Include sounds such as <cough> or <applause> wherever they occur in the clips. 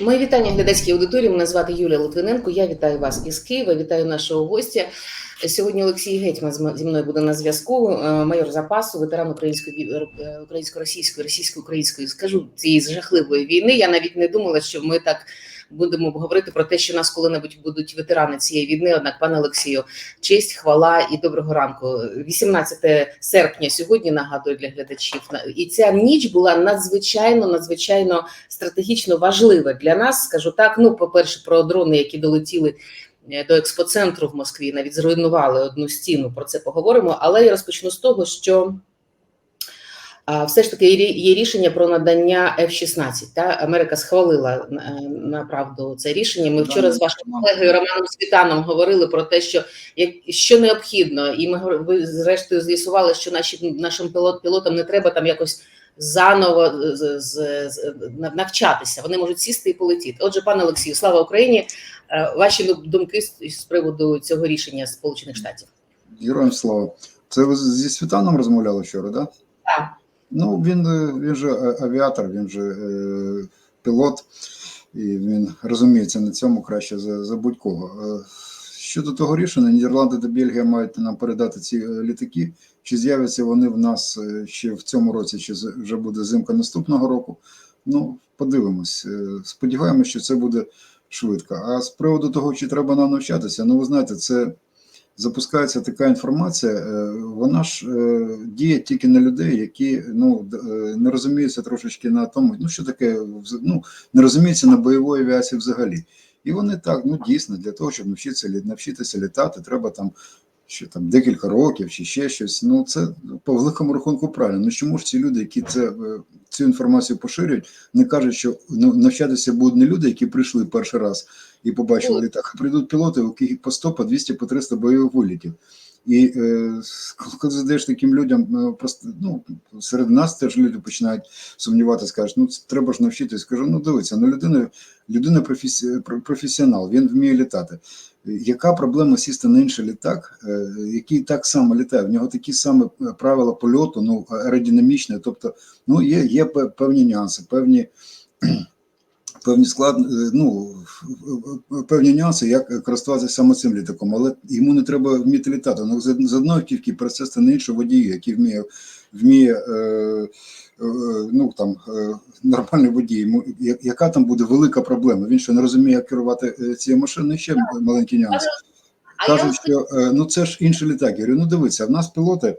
Мої вітання глядацькій аудиторії. Мене звати Юлія Литвиненко. Я вітаю вас із Києва. Вітаю нашого гостя. Сьогодні Олексій Гетьман зі мною буде на зв'язку. е, Майор запасу, ветеран української е, українсько-російської, російсько-української, скажу цієї жахливої війни. Я навіть не думала, що ми так будемо говорити про те, що нас коли-небудь будуть ветерани цієї війни. Однак, пане Олексію, честь, хвала і доброго ранку. 18 серпня сьогодні нагадую для глядачів. І ця ніч була надзвичайно, надзвичайно стратегічно важлива для нас. Скажу так. Ну, по-перше, про дрони, які долетіли е, до експоцентру в Москві, навіть зруйнували одну стіну. Про це поговоримо. Але я розпочну з того, що. А, Все ж таки є рішення про надання F-16. Та Америка схвалила е, направду це рішення. Ми вчора з вашим колегою Романом Світаном говорили про те, що як що необхідно, і ми ви зрештою з'ясували, що наші нашим пілот пілотам не треба там якось заново з, з, з навчатися. Вони можуть сісти і полетіти. Отже, пане Олексію, слава Україні. Е, Ваші думки з, з приводу цього рішення Сполучених Штатів. Героям слава. Це ви зі Світаном розмовляли вчора, так? Так. Ну, він, е, він же е, авіатор, він же е, пілот, і він розуміється на цьому краще за, за будь-кого. Е, щодо того рішення, Нідерланди та Бельгія мають нам передати ці літаки. Чи з'являться вони в нас ще в цьому році, чи вже буде зимка наступного року? Ну, подивимось. Сподіваємося, що це буде швидко. А з приводу того, чи треба нам навчатися, ну ви знаєте, це запускається така інформація, е, вона ж е, діє тільки на людей, які ну е, не розуміються трошечки на тому, ну що таке ну, не розуміються на бойової авіації взагалі. І вони так, ну дійсно, для того, щоб навчитися навчитися літати, треба там що там декілька років чи ще щось. Ну це по великому рахунку правильно. Ну чому ж ці люди, які це е, цю інформацію поширюють, не кажуть, що ну, навчатися будуть не люди, які прийшли перший раз і побачили Ну, літак, а прийдуть пілоти, у яких по 100, по 200, по 300 бойових вилітів. І е, коли задаєш таким людям, е, просто ну серед нас теж люди починають сумніватися, кажуть, ну це треба ж навчитись. Кажу, ну дивіться, ну людина, людина професі, про- професіонал, він вміє літати. Яка проблема сісти на інший літак, е, який так само літає? В нього такі самі е, правила польоту, ну аеродинамічні, тобто, ну є, є пе- певні нюанси, певні. Певні склад, е, ну певні нюанси, як користуватися саме цим літаком, але йому не треба вміти літати. Ну з одної автівки пересести на іншу водію, який вміє вміє е, е, ну там е, нормальний водій. Яка там буде велика проблема? Він що не розуміє, як керувати цією машиною? Ще маленький нюанс. Кажуть, що ну це ж інший літак. Я говорю, ну дивіться, в нас пілоти,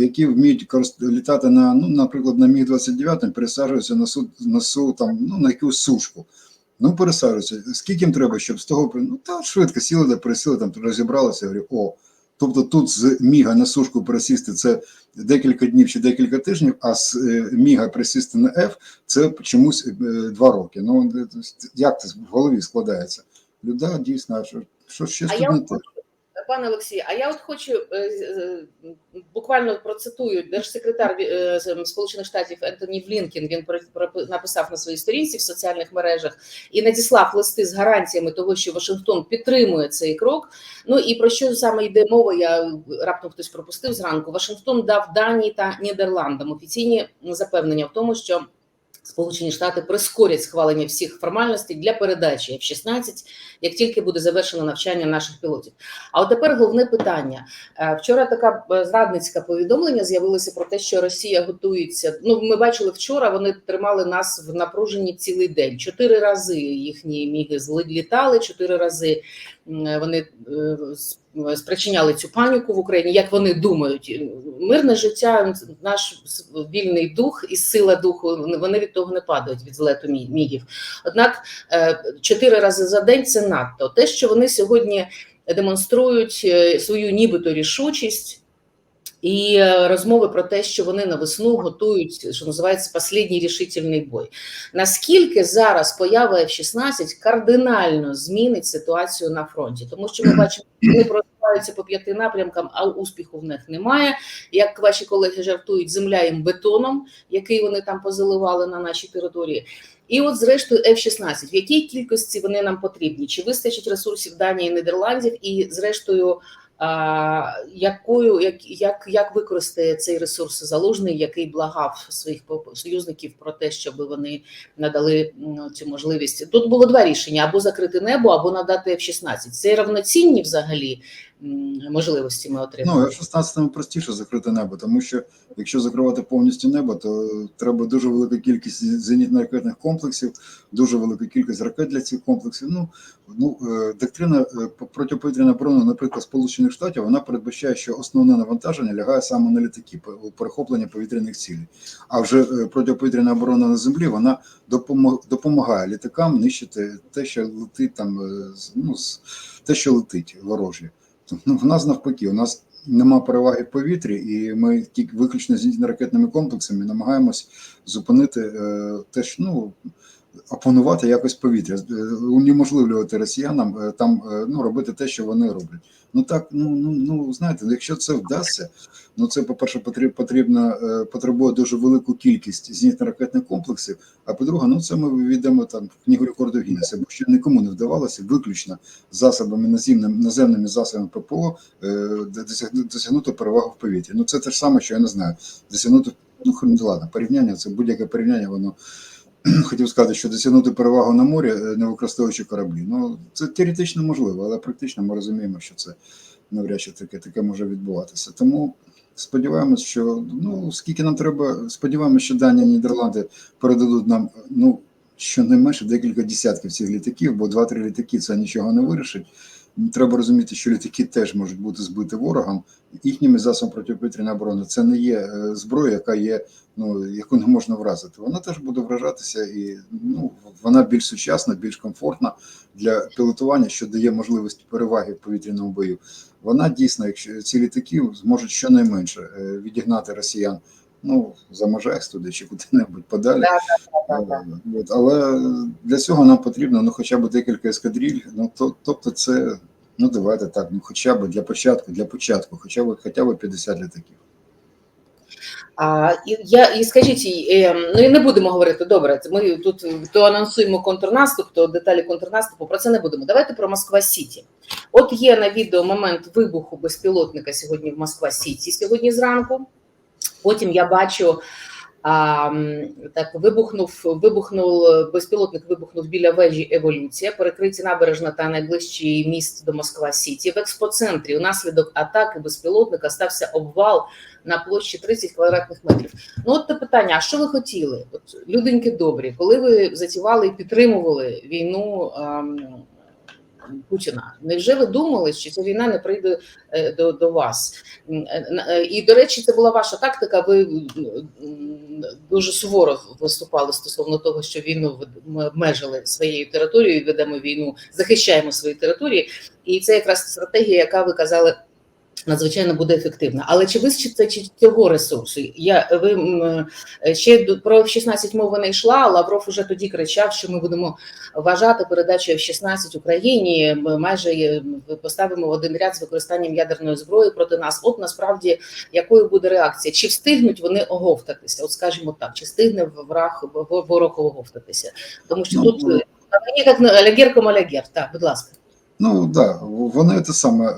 які вміють літати на, ну, наприклад, на Міг 29 пересаджуються на су, на су там, ну, на якусь сушку. Ну, пересаджуються. Скільки їм треба, щоб з того ну та швидко сіли, де пересіли, там розібралися. Говорю, о. Тобто тут з Міга на сушку пересісти це декілька днів чи декілька тижнів, а з е, Міга пересісти на F це чомусь е, два роки. Ну е, як це в голові складається? Люда дійсно, що, що ще А я не те? Пане Олексію, а я от хочу е, е, буквально процитую держсекретар е, Сполучених Штатів Ентоні Блінкін. Він написав на своїй сторінці в соціальних мережах і надіслав листи з гарантіями того, що Вашингтон підтримує цей крок. Ну і про що саме йде мова? Я раптом хтось пропустив зранку. Вашингтон дав Данії та Нідерландам офіційні запевнення в тому, що Сполучені Штати прискорять схвалення всіх формальностей для передачі F-16, як тільки буде завершено навчання наших пілотів. А от тепер головне питання. Е, Вчора така е, зрадницька повідомлення з'явилося про те, що Росія готується. Ну, ми бачили вчора. Вони тримали нас в напруженні цілий день. Чотири рази їхні міги злітали, чотири рази вони е, спричиняли цю паніку в Україні. Як вони думають, мирне життя, наш вільний дух і сила духу. Вони від того не падають від злету мігів. Однак е, чотири рази за день це надто. Те, що вони сьогодні демонструють е, свою нібито рішучість. І е, розмови про те, що вони на весну готують, що називається останній рішительний бой. Наскільки зараз поява F-16 кардинально змінить ситуацію на фронті? Тому що ми бачимо, вони просуваються по п'яти напрямкам, а успіху в них немає. Як ваші колеги жартують, земля їм бетоном, який вони там позаливали на нашій території. І от, зрештою, F-16, в якій кількості вони нам потрібні? Чи вистачить ресурсів Данії Нідерландів? І, зрештою, якою як, як, як використає цей ресурс залужний, який благав своїх союзників про те, щоб вони надали цю можливість? Тут було два рішення: або закрити небо, або надати F-16. Це равноцінні взагалі можливості ми отримали. Ну, F-16 простіше закрити небо, тому що якщо закривати повністю небо, то треба дуже велика кількість зенітно-ракетних комплексів, дуже велика кількість ракет для цих комплексів. Ну, ну е, доктрина е, протиповітряної оборони, наприклад, Сполучених Штатів, вона передбачає, що основне навантаження лягає саме на літаки, перехоплення повітряних цілей. А вже е, протиповітряна оборона на землі вона допомагає літакам нищити те, що летить там, ну, те, що летить ворожі. Ну, в нас навпаки, у нас нема переваги повітрі, і ми тільки виключно зенітно-ракетними комплексами намагаємось зупинити е, те, що ну. Опанувати якось повітря, е, унеможливлювати росіянам е, там е, ну робити те, що вони роблять. Ну так, ну ну ну знаєте, якщо це вдасться, ну це по-перше, потрібно потрібно потребує дуже велику кількість зенітно-ракетних комплексів. А по-друге, ну це ми введемо там в книгу рекордів Гіннеса, бо ще нікому не вдавалося виключно засобами наземними, наземними засобами ППО досягнути, перевагу в повітрі. Ну це те ж саме, що я не знаю. Досягнути ну ладно, порівняння це будь-яке порівняння, воно <clears throat> хотів сказати, що досягнути перевагу на морі, е, не використовуючи кораблі. Ну це теоретично можливо, але практично ми розуміємо, що це навряд чи таке, таке може відбуватися. Тому сподіваємось, що ну скільки нам треба, сподіваємось, що Данія Нідерланди передадуть нам ну щонайменше декілька десятків цих літаків, бо два-три літаки це нічого не вирішить. Треба розуміти, що літаки теж можуть бути збиті ворогом їхніми засобами протиповітряної оборони. Це не є е, зброя, яка є, ну яку не можна вразити. Вона теж буде вражатися, і ну вона більш сучасна, більш комфортна для пілотування, що дає можливість переваги в повітряному бою. Вона дійсно, якщо ці літаки зможуть щонайменше е, відігнати росіян. Ну, за Можайськ туди чи куди-небудь подалі. Да, да. От, але для цього нам потрібно ну, хоча б декілька ескадриль. Ну, то, тобто, це, ну давайте так, ну хоча б для початку, для початку, хоча б хоча б 50 літаків. А, і, я, і скажіть, і, е, ну і не будемо говорити, добре, ми тут то анонсуємо контрнаступ, то деталі контрнаступу, про це не будемо. Давайте про Москва-Сіті. От є на відео момент вибуху безпілотника сьогодні в Москва-Сіті, сьогодні зранку. Потім я бачу, а, так вибухнув, вибухнув безпілотник вибухнув біля вежі Еволюція, перекриті набережна та найближчий міст до Москва-Сіті. В експоцентрі унаслідок атаки безпілотника стався обвал на площі 30 квадратних метрів. Ну от те питання: а що ви хотіли? От люденьки добрі, коли ви затівали і підтримували війну ем, Путіна, невже ви думали, що ця війна не прийде е, до, до вас? Е, е, І до речі, це була ваша тактика. Ви дуже суворо виступали стосовно того, що війну обмежили своєю територією, ведемо війну, захищаємо свої території, і це якраз стратегія, яка ви казали. Надзвичайно буде ефективна, але чи вистачить чи цього ресурсу? Я ви е, ще про F-16 мова не йшла. Лавров уже тоді кричав, що ми будемо вважати передачу F-16 Україні. Ми майже е, поставимо в один ряд з використанням ядерної зброї проти нас. От насправді якою буде реакція? Чи встигнуть вони оговтатися? От скажімо так, чи встигне враг ворог оговтатися? Тому що Ну, тут ну. е, мені як на алягер ком. Так, будь ласка. Ну так, да, вони те саме.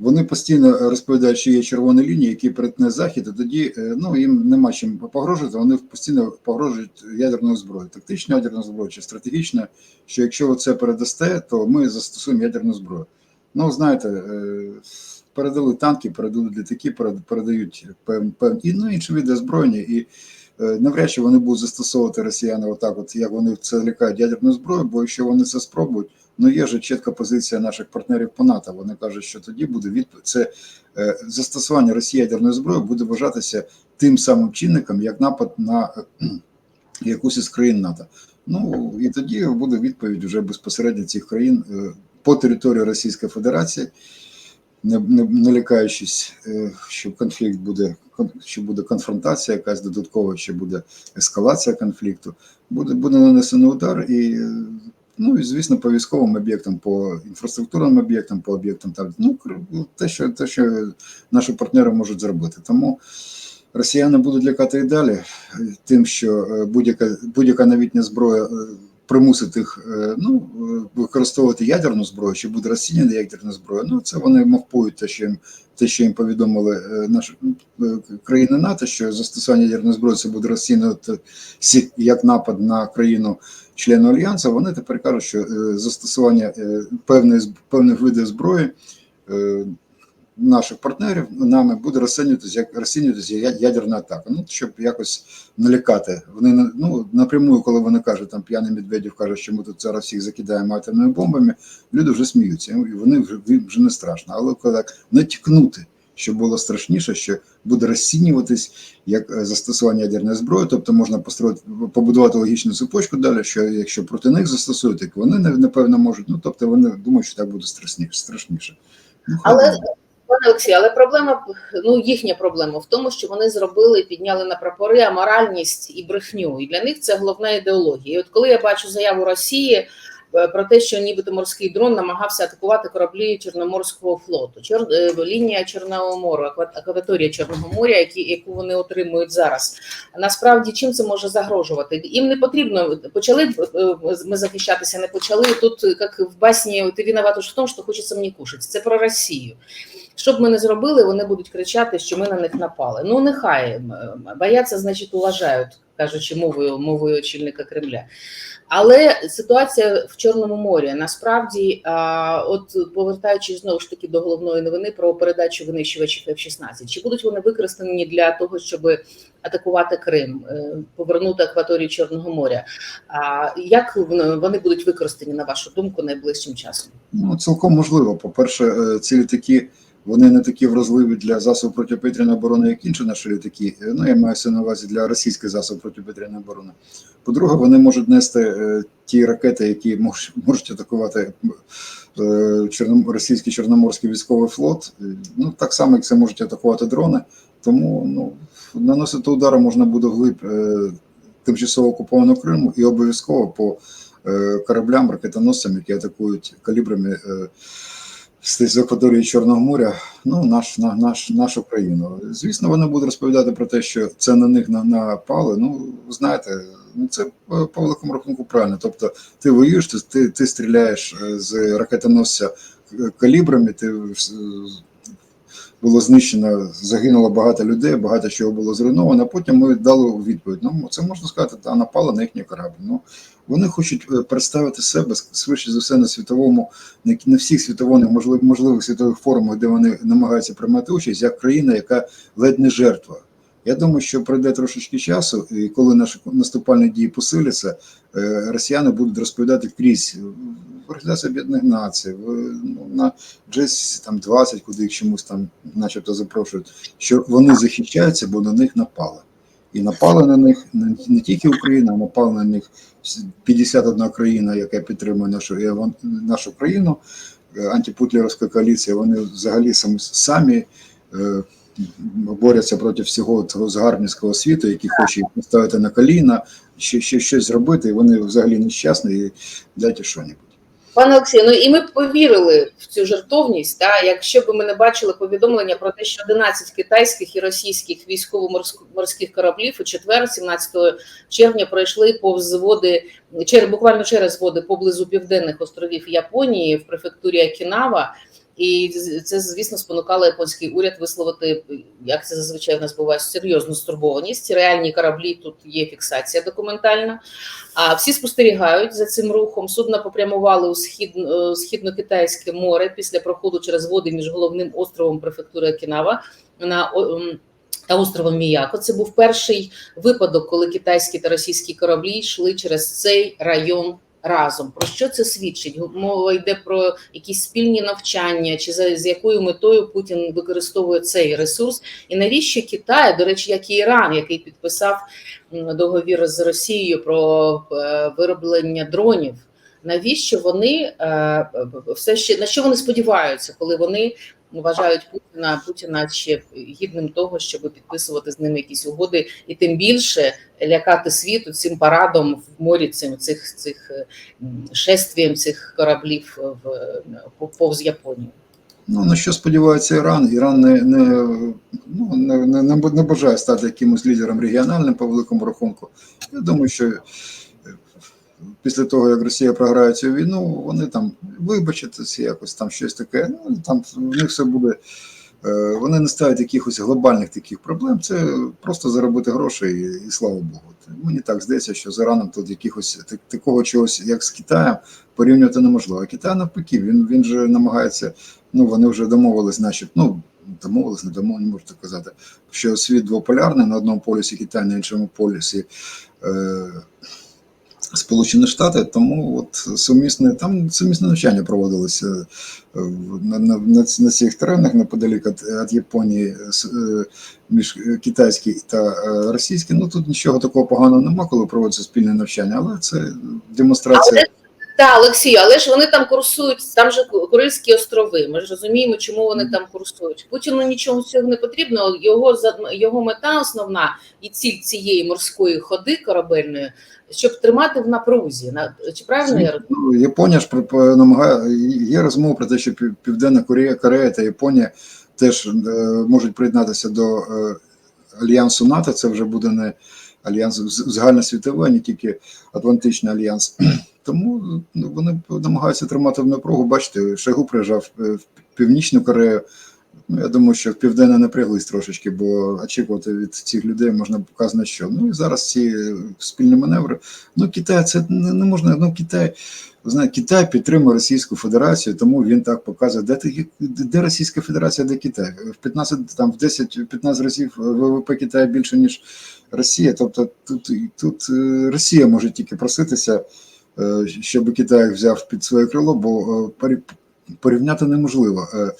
Вони постійно розповідають, що є червоні лінії, які перетне захід, і тоді е, ну їм нема чим погрожувати. Вони постійно погрожують ядерною зброєю, тактичною ядерною зброєю чи стратегічною. Що якщо це передасте, то ми застосуємо ядерну зброю. Ну знаєте, е, передали танки, передали літаки, передають певні певні ну інші види озброєння і. Е, Навряд чи вони будуть застосовувати росіяни отак, от як вони це лякають ядерну зброю, бо якщо вони це спробують, Ну, є ж чітка позиція наших партнерів по НАТО. Вони кажуть, що тоді буде відповідь. Це е, застосування Росії ядерної зброї буде вважатися тим самим чинником, як напад на якусь із країн НАТО. Ну і тоді буде відповідь вже безпосередньо цих країн е, по території Російської Федерації, не, не, не лякаючись, що конфлікт буде що буде конфронтація, якась додаткова, що буде ескалація конфлікту. Буде буде нанесений удар і. Ну і звісно, по військовим об'єктам, по інфраструктурним об'єктам, по об'єктам там ну те, що те, що наші партнери можуть зробити. Тому росіяни будуть лякати і далі, е, тим, що е, будь-яка будь-яка новітня зброя е, примусити їх е, ну, е, використовувати ядерну зброю, чи буде розцінена ядерна зброя. Ну це вони мовпують те, що їм те, що їм повідомили е, наші країни НАТО, що застосування ядерної зброї це буде розцінювати як напад на країну члену альянсу. Вони тепер кажуть, що застосування певної певних видів зброї. Наших партнерів нами буде розцінюватися як розцінюватися як ядерна атака. Ну щоб якось налякати. Вони ну напряму, коли вони кажуть, там п'яний Медведєв каже, що ми тут зараз всіх закидаємо атомними бомбами, люди вже сміються, і вони вже вже не страшно. Але коли так натякнути, що було страшніше, що буде розцінюватись як е, застосування ядерної зброї, тобто можна построїти побудувати логічну цепочку далі, що якщо проти них застосують, так вони напевно можуть. Ну тобто вони думають, що так буде страшніше. страшніше. Ну, Але. Пане Олексій, але проблема ну їхня проблема в тому, що вони зробили, підняли на прапори аморальність і брехню. І для них це головна ідеологія. І от коли я бачу заяву Росії. Е, Про те, що нібито морський дрон намагався атакувати кораблі Чорноморського флоту, Чор... е, лінія Чорного моря, акваторія Чорного моря, які, яку вони отримують зараз. Насправді, чим це може загрожувати? Їм не потрібно почали е, ми захищатися, не почали. Тут як в басні ти виноват в тому, що хочеться мені кушати. Це про Росію. Що б ми не зробили, вони будуть кричати, що ми на них напали. Ну нехай бояться, значить, уважають, кажучи мовою мовою очільника Кремля. Але ситуація в Чорному морі насправді, от повертаючись знову ж таки до головної новини про передачу винищувачів F-16, чи будуть вони використані для того, щоб атакувати Крим, е, повернути акваторію Чорного моря? А як вони будуть використані на вашу думку найближчим часом? Ну, цілком можливо. По-перше, е, ці літаки вони не такі вразливі для засобів протиповітряної оборони, як інші наші літаки. Е, Ну, я маю на увазі для російських засобів протиповітряної оборони. По-друге, вони можуть нести е, ті ракети, які мож, можуть атакувати е, російський чорноморський військовий флот. Ну, так само, як це можуть атакувати дрони. Тому ну, наносити удари можна буде вглиб е, тимчасово окупованого Криму і обов'язково по кораблям, ракетоносцям, які атакують калібрами з акваторії Чорного моря, ну наш на наш нашу країну. Звісно, вони будуть розповідати про те, що це на них напали. Ну знаєте, ну це е, по великому рахунку правильно. Тобто, ти воюєш, ти, ти, стріляєш е, з ракетоносця калібрами, ти е, було знищено, загинуло багато людей, багато чого було зруйновано. Потім ми дали відповідь. Ну це можна сказати, та напала на їхній корабль. Ну вони хочуть е, представити себе швидше за все на світовому, на на всіх світових можливих, можливих світових форумах, де вони намагаються приймати участь, як країна, яка ледь не жертва. Я думаю, що пройде трошечки часу, і коли наші наступальні дії посиляться, е, росіяни будуть розповідати крізь в Організації Об'єднаних Націй, ну, на GS там 20, куди їх чомусь там, начебто, запрошують, що вони захищаються, бо на них напали. І напала на них не тільки Україна, а напала на них 51 країна, яка підтримує нашу, нашу країну, е, антипутлерівська коаліція. Вони взагалі самі, самі е, борються проти всього цього згарбницького світу, який хоче їх поставити на коліна, ще, ще щось зробити, і вони взагалі нещасні і дайте що-небудь. Пане Олексію, ну і ми повірили в цю жертовність, та якщо б ми не бачили повідомлення про те, що 11 китайських і російських військово-морських кораблів у четвер, 17 червня, пройшли повз води через буквально через води поблизу південних островів Японії в префектурі Окінава. І це, звісно, спонукало японський уряд висловити, як це зазвичай в нас буває, серйозну стурбованість. Реальні кораблі тут є фіксація документальна. А всі спостерігають за цим рухом. Судна попрямували у схід, е, східно-китайське море після проходу через води між головним островом префектури Окінава на та островом Міяко. Це був перший випадок, коли китайські та російські кораблі йшли через цей район. Разом про що це свідчить? Мова йде про якісь спільні навчання, чи за з якою метою Путін використовує цей ресурс, і навіщо Китай, до речі, як і Іран, який підписав договір з Росією про е, вироблення дронів. Навіщо вони е, все ще на що вони сподіваються, коли вони вважають Путіна Путіна ще гідним того, щоб підписувати з ними якісь угоди, і тим більше лякати світу цим парадом в морі цим цих цих е, шествієм цих кораблів в повз Японію. Ну на що сподівається Іран? Іран не, не, ну, не, не, не бажає стати якимось лідером регіональним по великому рахунку. Я думаю, що після того, як Росія програє цю війну, вони там вибачаться якось там щось таке. Ну там в них все буде. е, Вони не ставлять якихось глобальних таких проблем. Це просто заробити гроші і, і слава Богу. Мені так здається, що зарано тут якихось так- такого чогось, як з Китаєм, порівнювати неможливо. А Китай навпаки, він, він же намагається. Ну вони вже домовились, значить, ну домовились, не домовились, не можу так казати, що світ двополярний на одному полюсі Китай, на іншому полюсі. Е, Сполучені Штати, тому от сумісне там сумісне навчання проводилося е, на, на, на, на цих теренах неподалік від, Японії е, між китайські та е, російський. Ну тут нічого такого поганого нема, коли проводиться спільне навчання, але це демонстрація. Так, Олексію, але ж вони там курсують, там же Курильські острови. Ми ж розуміємо, чому вони там курсують. Путіну нічого цього не потрібно. Його його мета основна і ціль цієї морської ходи корабельної, щоб тримати в напрузі. На чи правильно я розумію? Японія ж намагає є розмова про те, що Пів- Південна Корея, Корея та Японія теж е, можуть приєднатися до е, альянсу НАТО. Це вже буде не альянс загальносвітовий, а не тільки Атлантичний альянс. Тому ну, вони намагаються тримати в напругу. Бачите, Шойгу приїжджав е, в Північну Корею. Ну, я думаю, що в південне напряглись трошечки, бо очікувати від цих людей можна показати що. Ну і зараз ці спільні маневри. Ну, Китай це не, не можна. Ну, Китай, ви знаєте, Китай підтримує Російську Федерацію, тому він так показує, де, ти- де Російська Федерація, де Китай. В 15, там в 10-15 разів ВВП Китаю більше, ніж Росія. Тобто тут, тут е, Росія може тільки проситися, щоб Китай взяв під своє крило, бо е, порівняти неможливо. Е,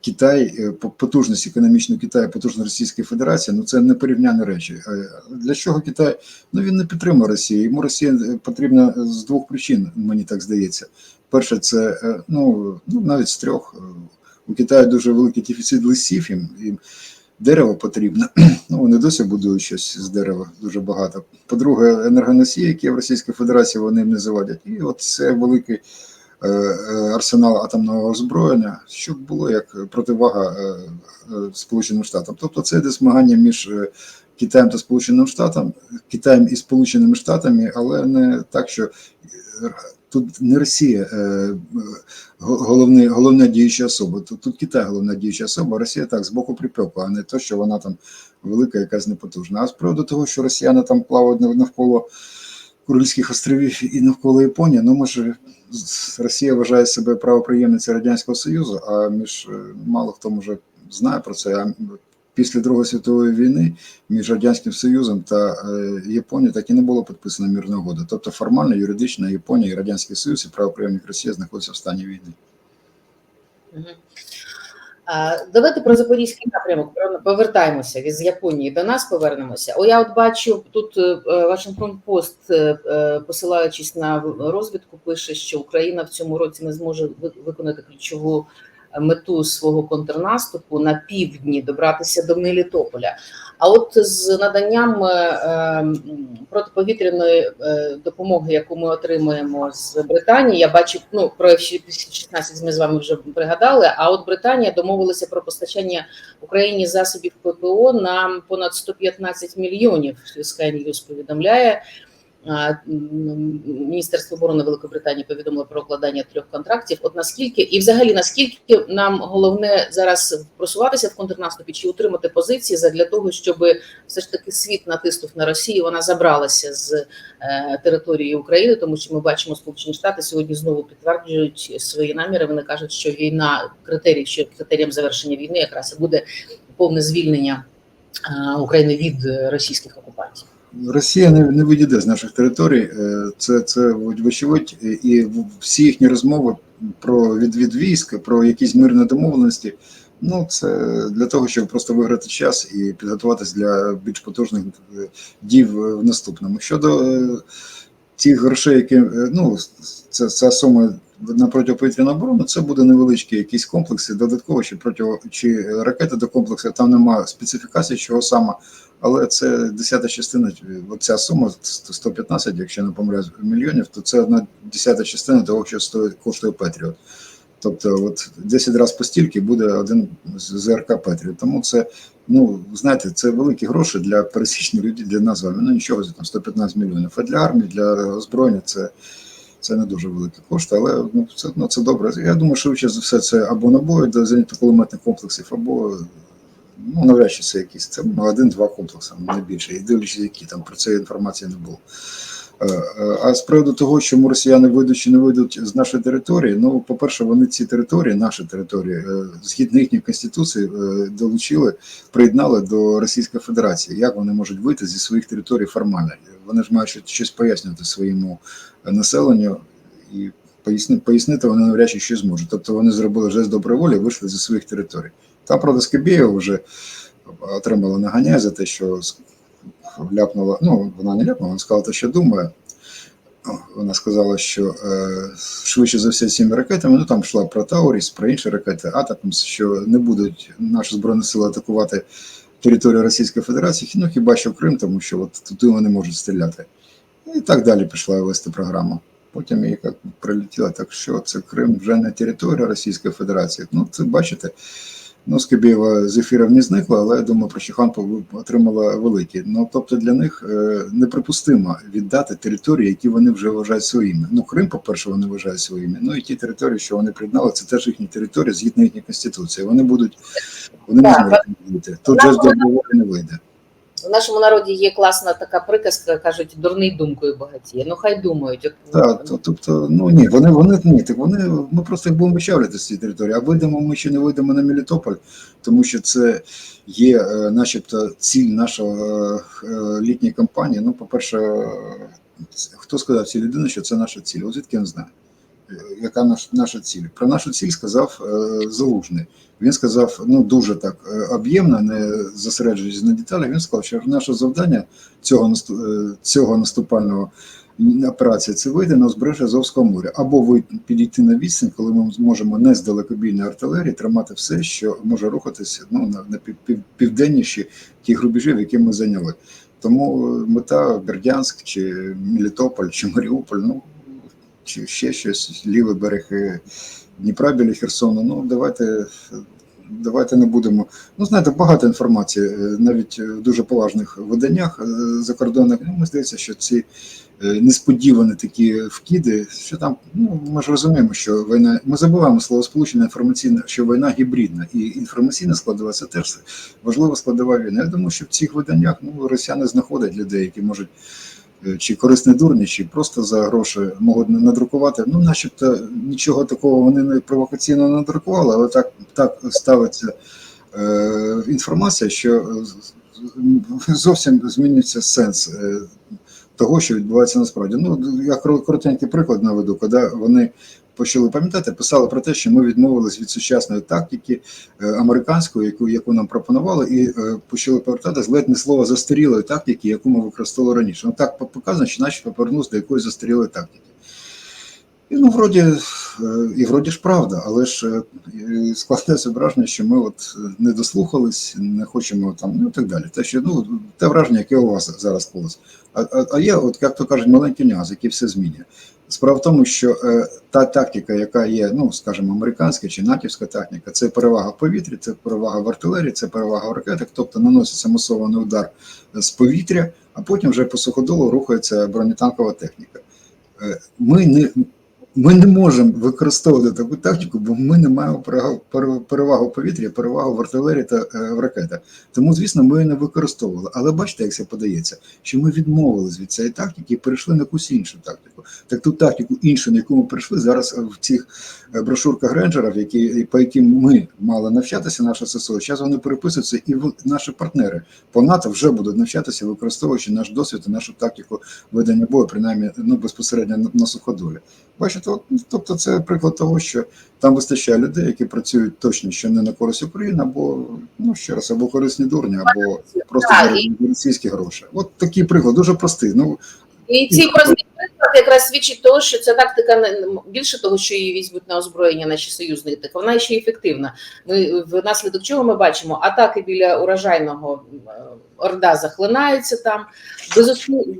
Китай, е, по- потужність економічної Китаю, потужність Російської Федерації, ну це непорівняні речі. Е, Для чого Китай? Ну він не підтримує Росію. Йому Росія е, потрібна з двох причин, мені так здається. Перше, це е, ну, ну навіть з трьох. Е, У Китаю дуже великий дефіцит лисів, їм дерево потрібно. <clears throat> Ну вони досі будують щось з дерева дуже багато. По-друге, енергоносії, які в Російській Федерації, вони не заводять. І от це великий е, е, арсенал атомного озброєння, щоб було як противага е, е, Сполученим Штатам. Тобто це йде змагання між е, Китаєм та Сполученим Штатом, Китаєм і Сполученими Штатами, але не так, що тут не Росія е, головне, головна діюча особа. Тут, тут Китай головна діюча особа, Росія так з боку припеку, а не то, що вона там велика, якась непотужна. А з приводу того, що росіяни там плавають навколо Курильських островів і навколо Японії, ну може Росія вважає себе правоприємницею Радянського Союзу, а між е, мало хто може знає про це. А після Другої світової війни між Радянським Союзом та е, Японією так і не було підписано мирна угода. Тобто формально, юридично Японія і Радянський Союз і правоприємник Росія знаходяться в стані війни. Давайте про запорізький напрямок повертаємося від Японії до нас. Повернемося. О, я от бачу тут е, Вашингтон Пост, е, е, посилаючись на розвідку, пише, що Україна в цьому році не зможе виконати ключову мету свого контрнаступу на півдні добратися до Мелітополя. А от з наданням е, е, протиповітряної е, допомоги, яку ми отримуємо з Британії, я бачу, ну про F-16 ми з вами вже пригадали. А от Британія домовилася про постачання Україні засобів ППО на понад 115 мільйонів. Sky News повідомляє. Міністерство оборони Великобританії повідомило про укладання трьох контрактів. От наскільки і взагалі наскільки нам головне зараз просуватися в контрнаступі чи утримати позиції для того, щоб все ж таки світ натиснув на Росію, вона забралася з е, території України, тому що ми бачимо, Сполучені Штати сьогодні знову підтверджують свої наміри. Вони кажуть, що війна критерій, що критерієм завершення війни якраз буде повне звільнення е, України від е, російських окупантів. Росія не, не відійде з наших територій. Е, Це, це вочевидь, і всі їхні розмови про відвід військ, про якісь мирні домовленості. Ну, це для того, щоб просто виграти час і підготуватись для більш потужних е, дій в наступному. Щодо е, тих грошей, які ну це, це сума на протиповітряну оборону, це буде невеличкі якісь комплекси, додатково чи проти чи ракети до комплексу. Там немає специфікації, чого саме, але це десята частина. Оця сума 115, якщо не помиляюсь, мільйонів, то це одна десята частина того, що стоїть коштує Петріот. Тобто, от 10 разів по стільки буде один з ЗРК Петрів. Тому це, ну знаєте, це великі гроші для пересічних людей, для нас вами. Ну нічого, там 115 мільйонів. А для армії, для озброєння це, це не дуже великі кошти, але ну, це, ну, це добре. Я думаю, швидше за все це або набої до зенітно-кулеметних комплексів, або ну, навряд чи це якісь це ну, один-два комплекси, не більше. І дивлячись, які там про це інформації не було. Е, е, А з приводу того, чому росіяни вийдуть чи не вийдуть з нашої території, ну, по-перше, вони ці території, наші території, е, згідно їхньої конституції, долучили, приєднали до Російської Федерації. Як вони можуть вийти зі своїх територій формально? Вони ж мають щось- пояснювати своєму населенню і пояснити, пояснити вони навряд чи що зможуть. Тобто вони зробили жест доброї волі, вийшли зі своїх територій. Там, правда, Скабєєва вже отримала наганяй за те, що ляпнула, ну вона не ляпнула, вона сказала те, що думає. Вона сказала, що е, швидше за все цими ракетами, ну там йшла про Тауріс, про інші ракети, Атакамс, що не будуть наші збройні сили атакувати територію Російської Федерації, ну хіба що Крим, тому що от туди вони можуть стріляти. І так далі пішла вести програма. Потім її як прилетіла, так що це Крим вже не територія Російської Федерації. Ну, це бачите, Ну, Скибєва з ефірів не зникла, але я думаю, про Чеханку отримала великі. Ну тобто для них е, неприпустимо віддати території, які вони вже вважають своїми. Ну, Крим, по-перше, вони вважають своїми. Ну і ті території, що вони приєднали, це теж їхні території згідно їхньої конституції. Вони будуть вони не зможуть. Тут же з не вийде. В нашому народі є класна така приказка, кажуть, дурний думкою багатіє. Ну хай думають. Так, то, тобто, ну ні, вони вони ні, так вони ми просто їх будемо вичавлювати з цієї території. А вийдемо ми ще не вийдемо на Мелітополь, тому що це є, е, начебто, ціль нашого е, літньої кампанії. Ну, по-перше, е, хто сказав цій людині, що це наша ціль? От звідки він знає, Е, яка наш, наша ціль? Про нашу ціль сказав е, Залужний. Він сказав ну дуже так е, об'ємно, не зосереджуючись на деталях. Він сказав, що наше завдання цього е, цього наступального операція це вийде на узбережжя Азовського моря. Або ви підійти на відстань, коли ми зможемо не з далекобійної артилерії тримати все, що може рухатися ну, на, на пів, пів, південніші тих рубежів, які ми зайняли. Тому е, мета Бердянськ чи Мелітополь чи Маріуполь, ну чи ще щось, лівий берег е, Дніпра біля Херсону. Ну давайте. Давайте не будемо. Ну, знаєте, багато інформації, е, навіть в дуже поважних виданнях е, закордонних. Ну, мені здається, що ці е, несподівані такі вкиди, що там, ну ми ж розуміємо, що війна, ми забуваємо слово сполучення інформаційне, що війна гібридна, і інформаційна складова це теж важлива складова війни. Я думаю, що в цих виданнях ну, росіяни знаходять людей, які можуть е, чи корисне дурні, чи просто за гроші можуть надрукувати. Ну, начебто, нічого такого вони не провокаційно надрукували, але так, так ставиться е, інформація, що е, зовсім змінюється сенс е, того, що відбувається насправді. Ну, я кор- коротенький приклад наведу, коли вони почали пам'ятати, писали про те, що ми відмовились від сучасної тактики е, американської, яку, яку нам пропонували, і е, почали повертати ледь не слово застарілої тактики, яку ми використовували раніше. Ну так показано, що наші повернулися до якоїсь застарілої тактики. І ну, вроді, е, і вроді ж правда, але ж е, складається враження, що ми от е, не дослухались, не хочемо там, ну і так далі. Те, що ну те враження, яке у вас зараз колись. А, а, а є, от як то кажуть, маленький нюанс, який все змінює. Справа в тому, що е, та тактика, яка є, ну скажімо, американська чи натівська техніка, це перевага в повітрі, це перевага в артилерії, це перевага в ракетах, тобто наноситься масований удар з повітря, а потім вже по суходолу рухається бронетанкова техніка. Е, Ми не ми не можемо використовувати таку тактику, бо ми не маємо перевагу- пере- перевагу в артилерії та е, в ракетах. Тому, звісно, ми її не використовували. Але бачите, як це подається, що ми відмовились від цієї тактики і перейшли на якусь іншу тактику. Так ту тактику іншу, на яку ми прийшли зараз в цих е, брошурках рейнджерів, які по яким ми мали навчатися, наше ССО, зараз вони переписуються, і наші партнери по НАТО вже будуть навчатися, використовуючи наш досвід і нашу тактику ведення бою, принаймні ну безпосередньо на, на суходолі. Бачите, от, тобто це приклад того, що там вистачає людей, які працюють точно що не на користь України, або ну ще раз, або корисні дурні, або просто російські гроші. От такий приклад, дуже простий. Ну І ці прості приклад якраз свідчить того, що ця тактика не більше того, що її візьмуть на озброєння наші союзники, так вона ще ефективна. Ми внаслідок чого ми бачимо атаки біля урожайного орда захлинаються там.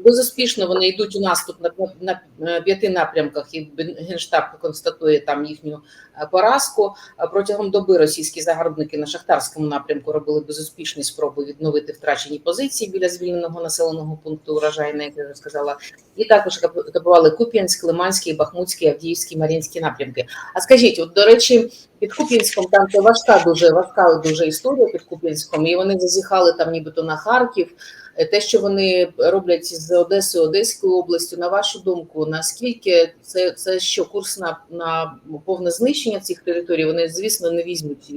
Безуспішно, вони йдуть у наступ на, на е, п'яти напрямках, і генштаб констатує там їхню е, поразку. Протягом доби російські загарбники на шахтарському напрямку робили безуспішні спроби відновити втрачені позиції біля звільненого населеного пункту урожайне, як я вже сказала, і також атакували Куп'янськ, Лиманський, Бахмутський, Авдіївський, Мар'їнський напрямки. А скажіть, от до речі, під Куп'янськом там це важка дуже важка дуже історія під Куп'янськом, і вони зазіхали там, нібито на Харків. Е, Те, що вони роблять з Одесою, Одеською областю, на вашу думку, наскільки це, це що курс на, на повне знищення цих територій? Вони, звісно, не візьмуть.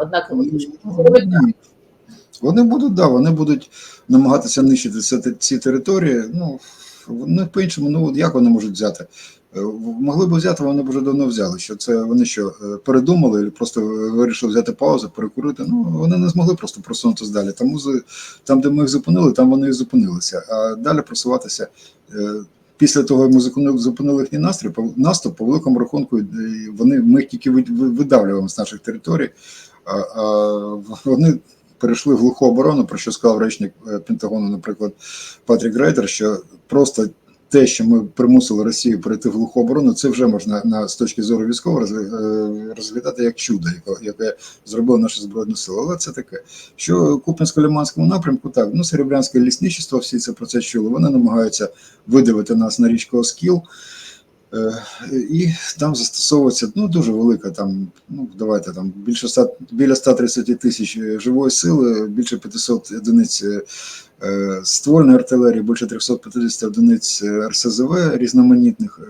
Однак Вони будуть, да, вони будуть намагатися нищити ці території. Ну, вони по-іншому, ну от як вони можуть взяти? Е, Могли б взяти, вони б вже давно взяли. Що це вони що е, передумали, просто вирішили взяти паузу, перекурити. Ну вони не змогли просто просунутися далі. Тому там, де ми їх зупинили, там вони і зупинилися. А далі просуватися. е, Після того, як ми зупинили, їхній настрій, наступ, по великому рахунку, вони ми їх тільки видавлюємо з наших територій. А, а вони перейшли в глуху оборону, про що сказав речник Пентагону, наприклад, Патрік Грейдер, що просто те, що ми примусили Росію перейти в глуху оборону, це вже можна на з точки зору військового е, розглядати як чудо, яке, яке наше наші збройні сили. Але це таке. Що Купинсько-Лиманському напрямку, так, ну Серебрянське лісничество, всі це про це чули. Вони намагаються видавити нас на річку Оскіл. Е, І там застосовується ну дуже велика там. Ну давайте там більше 100, біля 130 тисяч е, живої сили, більше 500 одиниць е, ствольної артилерії, більше 350 одиниць РСЗВ різноманітних.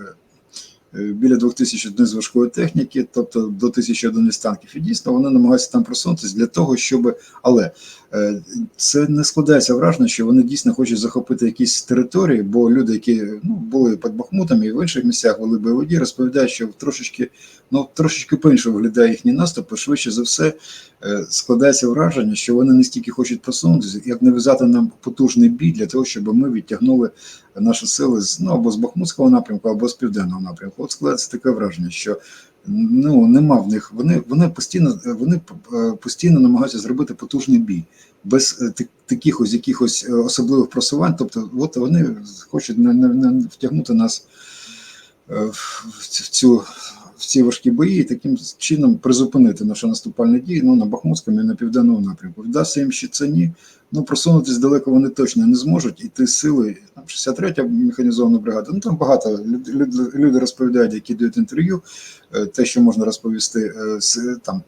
Е, Біля 2000 одиниць важкої техніки, тобто до 1000 одиниць танків. І дійсно вони намагаються там просунутися для того, щоб. Але е, це не складається враження, що вони дійсно хочуть захопити якісь території, бо люди, які ну, були під Бахмутом і в інших місцях вели бойові розповідають, що трошечки, ну, трошечки по-іншому виглядає їхній наступ, швидше за все е, складається враження, що вони не стільки хочуть просунутися, як нав'язати нам потужний бій для того, щоб ми відтягнули наші сили з ну або з Бахмутського напрямку, або з південного напрямку. От складається таке враження, що ну нема в них. Вони вони постійно вони е, постійно намагаються зробити потужний бій без е, таких ось якихось е, особливих просувань. Тобто, от вони хочуть не, втягнути нас в цю. В ці важкі бої і таким чином призупинити наші наступальні дії ну, на Бахмутському і на південному напрямку. Вдасться їм ще це ні. Ну просунутись далеко вони точно не зможуть. І ті сили, там 63-я механізована бригада. Ну там багато люди, розповідають, які дають інтерв'ю. е, Те, що можна розповісти, е, там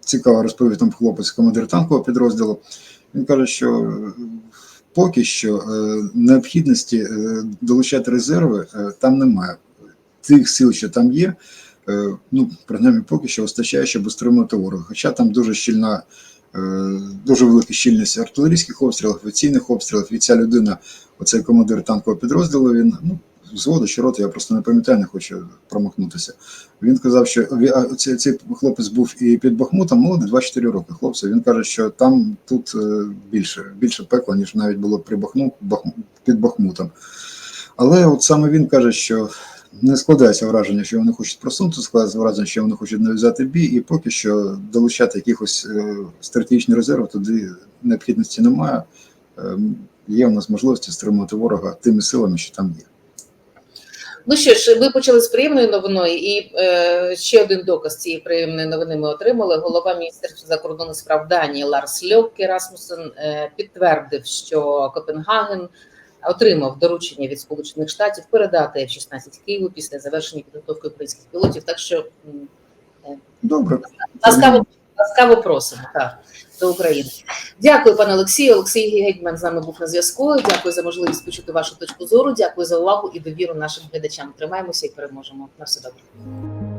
цікаво розповів там хлопець, командир танкового підрозділу. Він каже, що е, поки що необхідності долучати резерви там немає. Тих сил, що там є, е, ну принаймні поки що вистачає, щоб стримувати ворога. Хоча там дуже щільна. е, Дуже велика щільність артилерійських обстрілів, авіаційних обстрілів, і ця людина, оцей командир танкового підрозділу, він ну, взводу чи роти, я просто не пам'ятаю, не хочу промахнутися. Він казав, що цей, цей хлопець був і під Бахмутом, молодий, 24 роки хлопця. Він каже, що там тут е, більше, більше пекла, ніж навіть було при Бахмут, Бахм- під Бахмутом. Але от саме він каже, що не складається враження, що вони хочуть просунути, складається враження, що вони хочуть нав'язати бій, і поки що долучати якихось е, стратегічних резервів туди необхідності немає. Е, Є у нас можливості стримувати ворога тими силами, що там є. Ну що ж, ви почали з приємною новиною, і е, ще один доказ цієї приємної новини ми отримали. Голова міністерства закордонних справ Данії Ларс Льокке Расмусен е, підтвердив, що Копенгаген отримав доручення від Сполучених Штатів передати F-16 Києву після завершення підготовки українських пілотів. Так що Добре. ласкаво, ласкаво просимо так, до України. Дякую, пане Олексію. Олексій Гетьман з нами був на зв'язку. Дякую за можливість почути вашу точку зору. Дякую за увагу і довіру нашим глядачам. Тримаємося і переможемо. На все добре.